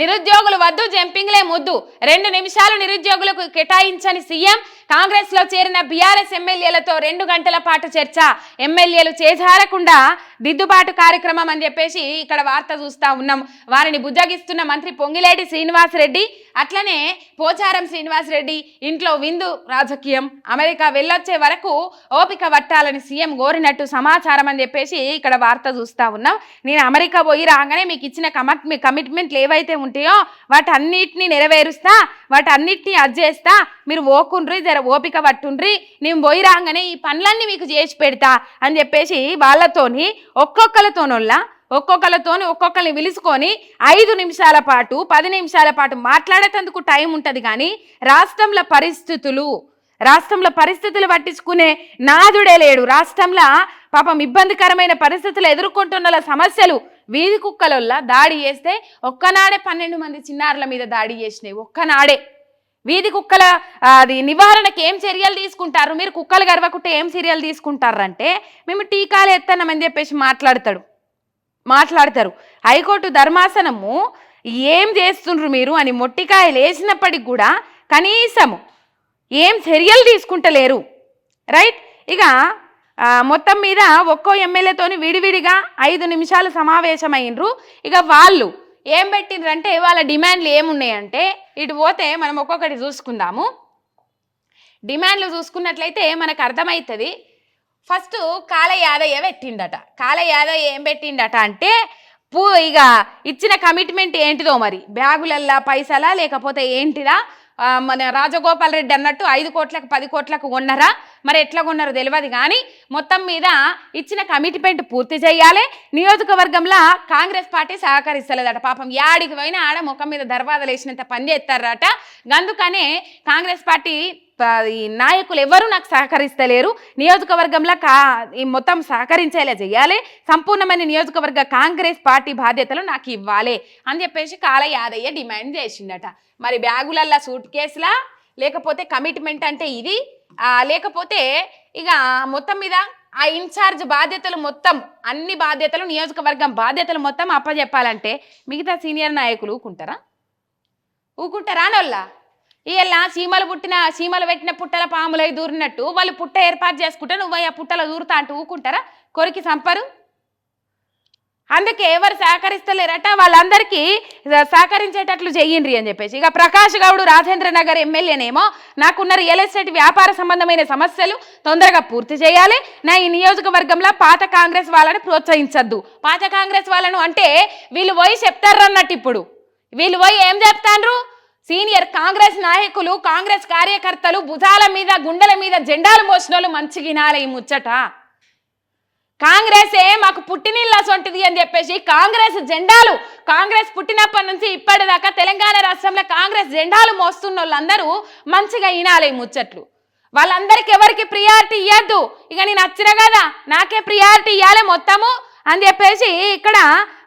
నిరుద్యోగులు వద్దు జంపింగ్లే ముద్దు. రెండు నిమిషాలు నిరుద్యోగులకు కేటాయించని సీఎం కాంగ్రెస్లో చేరిన బీఆర్ఎస్ ఎమ్మెల్యేలతో రెండు గంటల పాటు చర్చ. ఎమ్మెల్యేలు చేజారకుండా దిద్దుబాటు కార్యక్రమం అని చెప్పేసి ఇక్కడ వార్త చూస్తా ఉన్నాం. వారిని బుజ్జగిస్తున్న మంత్రి పొంగిలేటి శ్రీనివాసరెడ్డి అట్లనే పోచారం శ్రీనివాసరెడ్డి ఇంట్లో విందు రాజకీయం అమెరికా వెళ్ళొచ్చే వరకు ఓపిక పట్టాలని సీఎం కోరినట్టు సమాచారం అని చెప్పేసి ఇక్కడ వార్త చూస్తా ఉన్నాం. నేను అమెరికా పోయి రాగానే మీకు ఇచ్చిన కమిట్ కమిట్మెంట్లు ఏవైతే ఉంటాయో వాటన్నిటిని నెరవేరుస్తా వాటన్నిటిని అజ్జేస్తా మీరు ఓకుండ్రి జర ఓపిక పట్టుండ్రి నేను పోయి రాగానే ఈ పనులన్నీ మీకు చేసి పెడతా అని చెప్పేసి వాళ్ళతోని ఒక్కొక్కరితోనొల్లా ఒక్కొక్కరితోని ఒక్కొక్కరిని పిలుచుకొని ఐదు నిమిషాల పాటు పది నిమిషాల పాటు మాట్లాడేటందుకు టైం ఉంటుంది కానీ రాష్ట్రంలో పరిస్థితులు రాష్ట్రంలో పరిస్థితులు పట్టించుకునే నాదుడే లేడు. రాష్ట్రంలో పాపం ఇబ్బందికరమైన పరిస్థితులు ఎదుర్కొంటున్న సమస్యలు వీధి కుక్కలల్లా దాడి చేస్తే ఒక్కనాడే పన్నెండు మంది చిన్నారుల మీద దాడి చేసినాయి. ఒక్కనాడే. వీధి కుక్కల అది నివారణకి ఏం చర్యలు తీసుకుంటారు? మీరు కుక్కలు గర్వకుంటే ఏం చర్యలు తీసుకుంటారంటే మేము టీకాలు ఎత్తనమని చెప్పేసి మాట్లాడతాడు. మాట్లాడతారు. హైకోర్టు ధర్మాసనము ఏం చేస్తుండ్రు మీరు అని మొట్టికాయలు వేసినప్పటికి కూడా కనీసము ఏం చర్యలు తీసుకుంటలేరు. రైట్? ఇక మొత్తం మీద ఒక్కో ఎమ్మెల్యేతోని విడివిడిగా ఐదు నిమిషాలు సమావేశమైనరు ఇక వాళ్ళు ఏం పెట్టిండ్రంటే వాళ్ళ డిమాండ్లు ఏమున్నాయంటే ఇటు పోతే మనం ఒక్కొక్కటి చూసుకుందాము. డిమాండ్లు చూసుకున్నట్లయితే మనకు అర్థమవుతుంది ఫస్ట్ కాల యాదయ్య పెట్టిండట. కాల యాదయ్య ఏం పెట్టిండట అంటే పూ ఇక ఇచ్చిన కమిట్మెంట్ ఏంటిదో మరి? బ్యాగులల్లా పైసలా లేకపోతే ఏంటిదా? మన రాజగోపాల్ రెడ్డి అన్నట్టు ఐదు కోట్లకు పది కోట్లకు ఉన్నారా మరి ఎట్లా కొన్నారో తెలియదు కానీ మొత్తం మీద ఇచ్చిన కమిట్మెంట్ పూర్తి చేయాలి. నియోజకవర్గంలో కాంగ్రెస్ పార్టీ సహకరిస్తలేదట. పాపం యాడికి పోయినా ఆడ ముఖం మీద దర్వాదలు వేసినంత పని చేస్తారట. అందుకనే కాంగ్రెస్ పార్టీ నాయకులు ఎవరు నాకు సహకరిస్తలేరు. నియోజకవర్గంలో కా ఈ మొత్తం సహకరించేలా చేయాలి. సంపూర్ణమైన నియోజకవర్గ కాంగ్రెస్ పార్టీ బాధ్యతలు నాకు ఇవ్వాలి అని చెప్పేసి కాల యాదయ్య డిమాండ్ చేసిండట. మరి బ్యాగులల్లా సూట్ కేసులా? లేకపోతే కమిట్మెంట్ అంటే ఇది? లేకపోతే ఇక మొత్తం మీద ఆ ఇన్ఛార్జ్ బాధ్యతలు మొత్తం అన్ని బాధ్యతలు నియోజకవర్గం బాధ్యతలు మొత్తం అప్పచెప్పాలంటే మిగతా సీనియర్ నాయకులు ఊకుంటారా? ఊకుంటారా అనొల్లా ఇవాళ చీమలు పుట్టిన చీమలు పెట్టిన పుట్టల పాములై దూరినట్టు వాళ్ళు పుట్ట ఏర్పాటు చేసుకుంటే నువ్వు ఆ పుట్టలో దూరుతా అంటూ ఊకుంటారా? కొరికి సంపరు అందుకే ఎవరు సహకరిస్తలేరట? వాళ్ళందరికీ సహకరించేటట్లు చెయ్యండి అని చెప్పేసి. ఇక ప్రకాష్ గౌడ్ రాజేంద్ర నగర్ ఎమ్మెల్యేనేమో నాకున్న రియల్ ఎస్టేట్ వ్యాపార సంబంధమైన సమస్యలు తొందరగా పూర్తి చేయాలి. నా ఈ నియోజకవర్గంలో పాత కాంగ్రెస్ వాళ్ళని ప్రోత్సహించద్దు. పాత కాంగ్రెస్ వాళ్ళను అంటే వీళ్ళు పోయి చెప్తారు అన్నట్టు ఇప్పుడు. వీళ్ళు పోయి ఏం చెప్తాండ్రు? సీనియర్ కాంగ్రెస్ నాయకులు కాంగ్రెస్ కార్యకర్తలు భుజాల మీద గుండెల మీద జెండాలు మోసిన వాళ్ళు మంచిగినాలి ఈ ముచ్చట. కాంగ్రెసే మాకు పుట్టినిల్ల సొంటిది అని చెప్పేసి కాంగ్రెస్ జెండాలు కాంగ్రెస్ పుట్టినప్పటి నుంచి ఇప్పటిదాకా తెలంగాణ రాష్ట్రంలో కాంగ్రెస్ జెండాలు మోస్తున్న వాళ్ళందరూ మంచిగా ఈనాలి ముచ్చట్లు. వాళ్ళందరికి ఎవరికి ప్రియారిటీ ఇవ్వద్దు ఇక నేను వచ్చిన కదా నాకే ప్రియారిటీ ఇవ్వాలి మొత్తము. అని చెప్పేసి ఇక్కడ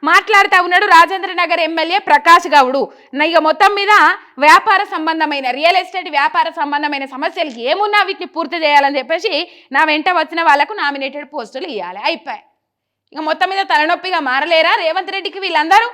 మాట్లాడుతూ ఉన్నాడు రాజేంద్ర నగర్ ఎమ్మెల్యే ప్రకాష్ గౌడు. ఇక మొత్తం మీద వ్యాపార సంబంధమైన రియల్ ఎస్టేట్ వ్యాపార సంబంధమైన సమస్యలు ఏమున్నా వీటిని పూర్తి చేయాలని చెప్పేసి నా వెంట వచ్చిన వాళ్ళకు నామినేటెడ్ పోస్టులు ఇవ్వాలి అయిపోయాయి. ఇక మొత్తం మీద తలనొప్పిగా మారలేరా? రేవంత్ రెడ్డికి వీళ్ళందరూ?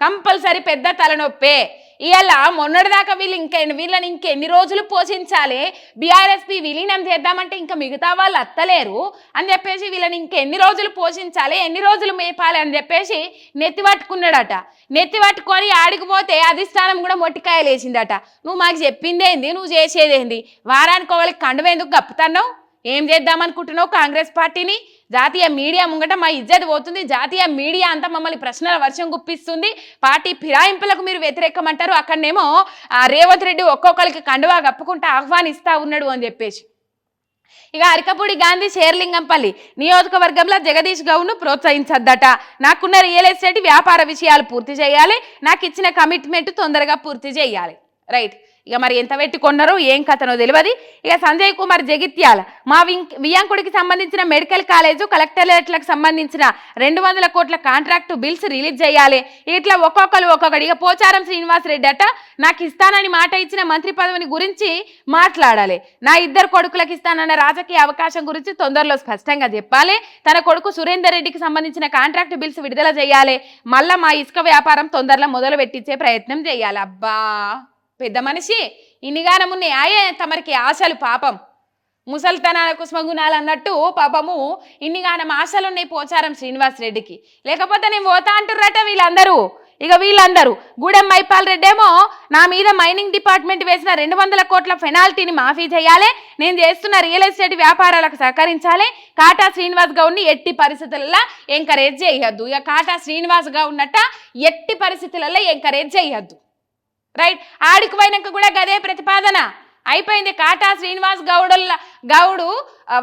కంపల్సరీ పెద్ద తలనొప్పే. ఇవాళ మొన్నటిదాకా వీళ్ళు ఇంకా వీళ్ళని ఇంకెన్ని రోజులు పోషించాలి? బీఆర్ఎస్పీ విలీనం చేద్దామంటే ఇంకా మిగతా వాళ్ళు అత్తలేరు అని చెప్పేసి వీళ్ళని ఇంకెన్ని రోజులు పోషించాలి? ఎన్ని రోజులు మేపాలి? అని చెప్పేసి నెత్తి పట్టుకున్నాడట. నెత్తి పట్టుకొని ఆడికిపోతే అధిష్టానం కూడా మొట్టికాయలు వేసిందట నువ్వు మాకు చెప్పిందేంది? నువ్వు చేసేదేంది? వారానికి ఒకళ్ళకి కండువేందుకు కప్పుతున్నావు? ఏం చేద్దామనుకుంటున్నావు కాంగ్రెస్ పార్టీని? జాతీయ మీడియా ముంగట మా ఇజ్జత్ పోతుంది. జాతీయ మీడియా అంతా మమ్మల్ని ప్రశ్నల వర్షం గుప్పిస్తుంది. పార్టీ ఫిరాయింపులకు మీరు వ్యతిరేకమంటారు. అక్కడనేమో ఆ రేవంత్ రెడ్డి ఒక్కొక్కరికి కండువా కప్పుకుంటా ఆహ్వానిస్తా ఉన్నాడు అని చెప్పేసి. ఇక అరికపూడి గాంధీ షేర్లింగంపల్లి నియోజకవర్గంలో జగదీష్ గౌడ్ను ప్రోత్సహించద్దట. నాకున్న రియల్ ఎస్టేట్ వ్యాపార విషయాలు పూర్తి చేయాలి. నాకు ఇచ్చిన కమిట్మెంట్ తొందరగా పూర్తి చేయాలి. రైట్. ఇక మరి ఎంత పెట్టి కొన్నారో ఏం కథనో తెలియదు ఇక సంజయ్ కుమార్ జగిత్యాల మా వింక్ వియాంకుడికి సంబంధించిన మెడికల్ కాలేజు కలెక్టరేట్లకు సంబంధించిన రెండు వందల కోట్ల కాంట్రాక్టు బిల్స్ రిలీజ్ చేయాలి. ఇట్లా ఒక్కొక్కరు ఒక్కొక్కటి ఇక పోచారం శ్రీనివాస్ రెడ్డి అట నాకు ఇస్తానని మాట ఇచ్చిన మంత్రి పదవిని గురించి మాట్లాడాలి. నా ఇద్దరు కొడుకులకు ఇస్తానన్న రాజకీయ అవకాశం గురించి తొందరలో స్పష్టంగా చెప్పాలి. తన కొడుకు సురేందర్ రెడ్డికి సంబంధించిన కాంట్రాక్ట్ బిల్స్ విడుదల చేయాలి. మళ్ళా మా ఇసుక వ్యాపారం తొందరలో మొదలు పెట్టించే ప్రయత్నం చేయాలి. అబ్బా! పెద్ద మనిషి ఇన్నిగానం ఆయే తమరికి ఆశలు పాపం. ముసల్తనాల కుస్మగుణాలు అన్నట్టు పాపము ఇన్నిగానం ఆశలు ఉన్నాయి పోచారం శ్రీనివాస్ రెడ్డికి. లేకపోతే నేను పోతా అంటుర్రట వీళ్ళందరూ. ఇక వీళ్ళందరూ. గూడెం మైపాల్ రెడ్డి ఏమో నా మీద మైనింగ్ డిపార్ట్మెంట్ వేసిన రెండు వందల కోట్ల పెనాల్టీని మాఫీ చేయాలి. నేను చేస్తున్న రియల్ ఎస్టేట్ వ్యాపారాలకు సహకరించాలి. కాటా శ్రీనివాస్ గౌడ్ని ఎట్టి పరిస్థితులలో ఎంకరేజ్ చేయొద్దు. ఇక కాటా శ్రీనివాస్ గౌడ్నట్ట ఎట్టి పరిస్థితులలో ఎంకరేజ్ చేయొద్దు. రైట్ ఆడికి పోయినాక కూడా గదే ప్రతిపాదన. అయిపోయింది కాటా శ్రీనివాస్ గౌడుల గౌడు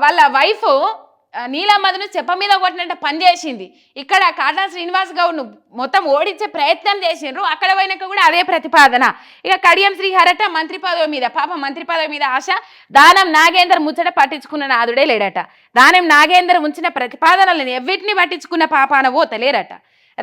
వాళ్ళ వైఫ్ నీలమ్మదను చెప్ప మీద కొట్టినట్టు పనిచేసింది ఇక్కడ కాటా శ్రీనివాస్ గౌడ్ను మొత్తం ఓడించే ప్రయత్నం చేసిండ్రు. అక్కడ పోయినాక కూడా అదే ప్రతిపాదన. ఇక కడియం శ్రీహరట మంత్రి పదవి మీద పాప మంత్రి పదవి మీద ఆశ దానం నాగేందర్ ముచ్చట పట్టించుకున్న నాదుడే లేడట. దానం నాగేందర్ ఉంచిన ప్రతిపాదనలను ఎవ్విటిని పట్టించుకున్న పాపాన తెలియరట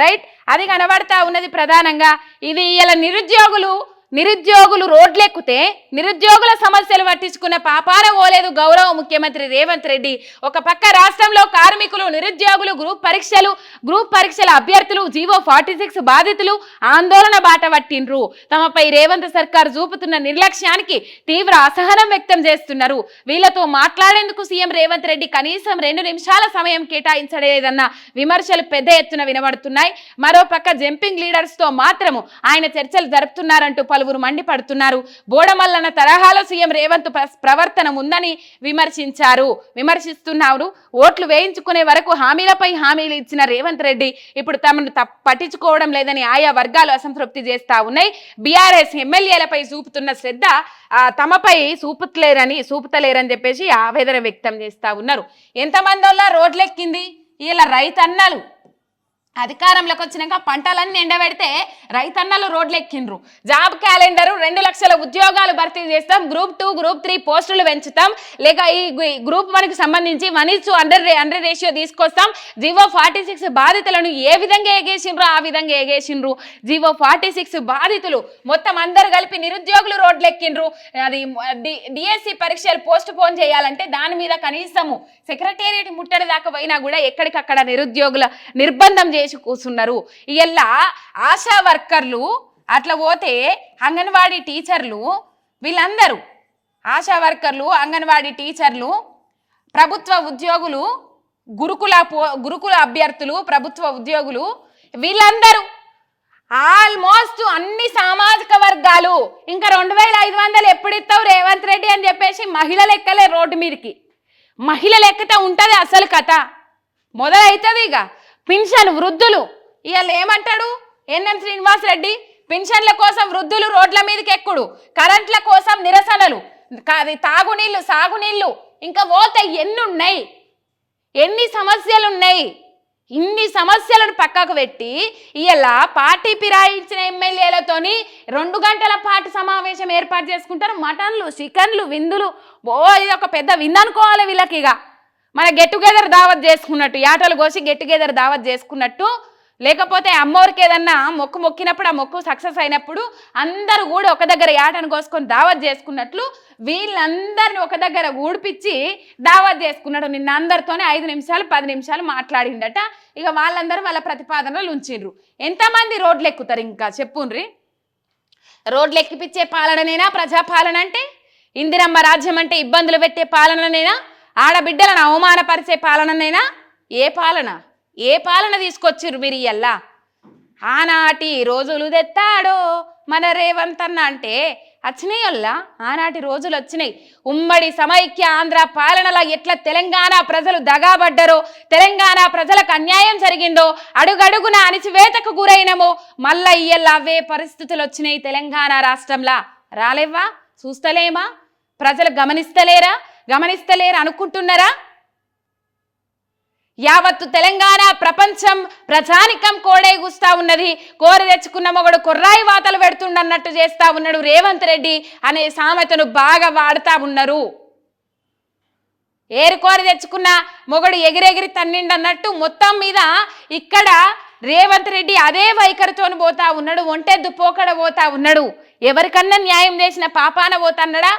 రైట్ అది కనబడతా ఉన్నది ప్రధానంగా. ఇది ఇలా నిరుద్యోగులు నిరుద్యోగులు రోడ్లెక్కితే నిరుద్యోగుల సమస్యలు పట్టించుకున్న పాపాన పోలేదు గౌరవ ముఖ్యమంత్రి రేవంత్ రెడ్డి. ఒక పక్క రాష్ట్రంలో కార్మికులు నిరుద్యోగులు గ్రూప్ పరీక్షలు గ్రూప్ పరీక్షల అభ్యర్థులు జీవో ఫార్టీ సిక్స్ బాధితులు ఆందోళన బాట పట్టిండ్రు. తమపై రేవంత్ సర్కార్ చూపుతున్న నిర్లక్ష్యానికి తీవ్ర అసహనం వ్యక్తం చేస్తున్నారు. వీళ్ళతో మాట్లాడేందుకు సీఎం రేవంత్ రెడ్డి కనీసం రెండు నిమిషాల సమయం కేటాయించలేదన్న విమర్శలు పెద్ద ఎత్తున వినబడుతున్నాయి. మరోపక్క జంపింగ్ లీడర్స్తో మాత్రము ఆయన చర్చలు జరుపుతున్నారంటూ పలువురు మండిపడుతున్నారు. బోడమల్లన్న తరహాలో సీఎం రేవంత్ ప్రవర్తన ఉందని విమర్శించారు. విమర్శిస్తున్నారు. ఓట్లు వేయించుకునే వరకు హామీలపై హామీలు ఇచ్చిన రేవంత్ రెడ్డి ఇప్పుడు తమను పట్టించుకోవడం లేదని ఆయా వర్గాలు అసంతృప్తి చేస్తా ఉన్నాయి. బీఆర్ఎస్ ఎమ్మెల్యేలపై చూపుతున్న శ్రద్ధ తమపై చూపుతలేరని చూపుతలేరని చెప్పేసి ఆవేదన వ్యక్తం చేస్తా ఉన్నారు. ఎంతమంది వల్ల రోడ్లెక్కింది? ఇలా రైతన్నలు. అధికారంలోకి వచ్చినాక పంటలన్నీ ఎండబెడితే రైతన్నలు రోడ్లు ఎక్కిండ్రు జాబ్ క్యాలెండర్ రెండు లక్షల ఉద్యోగాలు భర్తీ చేస్తాం. గ్రూప్ టూ గ్రూప్ త్రీ పోస్టులు పెంచుతాం. లేక ఈ గ్రూప్ వన్కి సంబంధించి one is under under ratio తీసుకొస్తాం. జీవో ఫార్టీ సిక్స్ బాధితులను ఏ విధంగా ఎగేసిండ్రు ఆ విధంగా ఎగేసిండ్రు. జీవో ఫార్టీ సిక్స్ బాధితులు మొత్తం అందరు కలిపి నిరుద్యోగులు రోడ్లు ఎక్కిండ్రు అది డిఎస్సి పరీక్షలు పోస్ట్ పోన్ చేయాలంటే దాని మీద కనీసము సెక్రటేరియట్ ముట్టడి దాకా పోయినా కూడా ఎక్కడికక్కడ నిరుద్యోగుల నిర్బంధం చేసి కూర్చున్నారు. ఇలా ఆశా వర్కర్లు అట్లా పోతే అంగన్వాడీ టీచర్లు వీళ్ళందరూ ఆశా వర్కర్లు అంగన్వాడీ టీచర్లు ప్రభుత్వ ఉద్యోగులు గురుకుల పో గురుకుల అభ్యర్థులు ప్రభుత్వ ఉద్యోగులు వీళ్ళందరూ ఆల్మోస్ట్ అన్ని సామాజిక వర్గాలు ఇంకా రెండు వేల ఐదు వందలు ఎప్పుడు ఇస్తావు రేవంత్ రెడ్డి అని చెప్పేసి మహిళలు ఎక్కలే రోడ్డు మీదకి. మహిళలు ఎక్కితే ఉంటుంది అసలు కథ. మొదలవుతుంది ఇక. పెన్షన్ వృద్ధులు. ఇవాళ ఏమంటాడు? ఎన్ఎం శ్రీనివాస్ రెడ్డి పెన్షన్ల కోసం వృద్ధులు రోడ్ల మీదకి ఎక్కుడు కరెంట్ల కోసం నిరసనలు అది తాగునీళ్ళు సాగునీళ్ళు ఇంకా పోతే ఎన్ని ఉన్నాయి ఎన్ని సమస్యలు ఉన్నాయి ఇన్ని సమస్యలను పక్కకు పెట్టి ఇలా పార్టీ పిరాయించిన ఎమ్మెల్యేలతోని రెండు గంటల పాటు సమావేశం ఏర్పాటు చేసుకుంటారు. మటన్లు చికెన్లు విందులు. ఓ ఇది ఒక పెద్ద విందు అనుకోవాలి వీళ్ళకి ఇక మన గెట్ టుగెదర్ దావత్ చేసుకున్నట్టు యాటలు కోసి గెట్ టుగెదర్ దావత్ చేసుకున్నట్టు లేకపోతే అమ్మవారికి ఏదన్నా మొక్కు మొక్కినప్పుడు ఆ మొక్కు సక్సెస్ అయినప్పుడు అందరూ కూడా ఒక దగ్గర యాటను కోసుకొని దావత్ చేసుకున్నట్లు వీళ్ళందరిని ఒక దగ్గర ఊడిపించి దావత్ చేసుకున్నాడు. నిన్న అందరితోనే ఐదు నిమిషాలు పది నిమిషాలు మాట్లాడిండట. ఇక వాళ్ళందరూ వాళ్ళ ప్రతిపాదనలు ఉంచిండ్రు. ఎంతమంది రోడ్లు ఎక్కుతారు ఇంకా? చెప్పుండ్రి. రోడ్లు ఎక్కిపిచ్చే పాలననేనా? ప్రజాపాలన అంటే? ఇందిరమ్మ రాజ్యం అంటే ఇబ్బందులు పెట్టే పాలననేనా? ఆడబిడ్డలను అవమానపరిచే పాలననేనా? ఏ పాలన? ఏ పాలన తీసుకొచ్చిర్రు మీరు ఇయ్యల్లా? ఆనాటి రోజులు తెత్తాడో మన రేవంత్ అన్న అంటే వచ్చినాయల్లా ఆనాటి రోజులు వచ్చినాయి ఉమ్మడి సమైక్య ఆంధ్ర పాలనలా ఎట్లా తెలంగాణ ప్రజలు దగాబడ్డరో తెలంగాణ ప్రజలకు అన్యాయం జరిగిందో అడుగడుగున అణిచివేతకు గురైనమో మళ్ళా ఇయ్యల్లా అవే పరిస్థితులు వచ్చినాయి తెలంగాణ రాష్ట్రంలా. రాలేవా చూస్తలేమా? ప్రజలు గమనిస్తలేరా? గమనిస్తలేరు అనుకుంటున్నారా? యావత్తు తెలంగాణ ప్రపంచం ప్రజానికం కోడే గుస్తా ఉన్నది. కోరి తెచ్చుకున్న మొగడు కుర్రాయి వాతలు పెడుతుండన్నట్టు చేస్తా ఉన్నాడు రేవంత్ రెడ్డి అనే సామెతను బాగా వాడుతా ఉన్నారు. ఏరుకోరి తెచ్చుకున్న మొగడు ఎగిరెగిరి తన్నిండన్నట్టు మొత్తం మీద ఇక్కడ రేవంత్ రెడ్డి అదే వైఖరితోని పోతా ఉన్నాడు ఒంటెద్దు పోకడ పోతా ఉన్నాడు. ఎవరికన్నా న్యాయం చేసిన పాపాన పోతన్నాడా?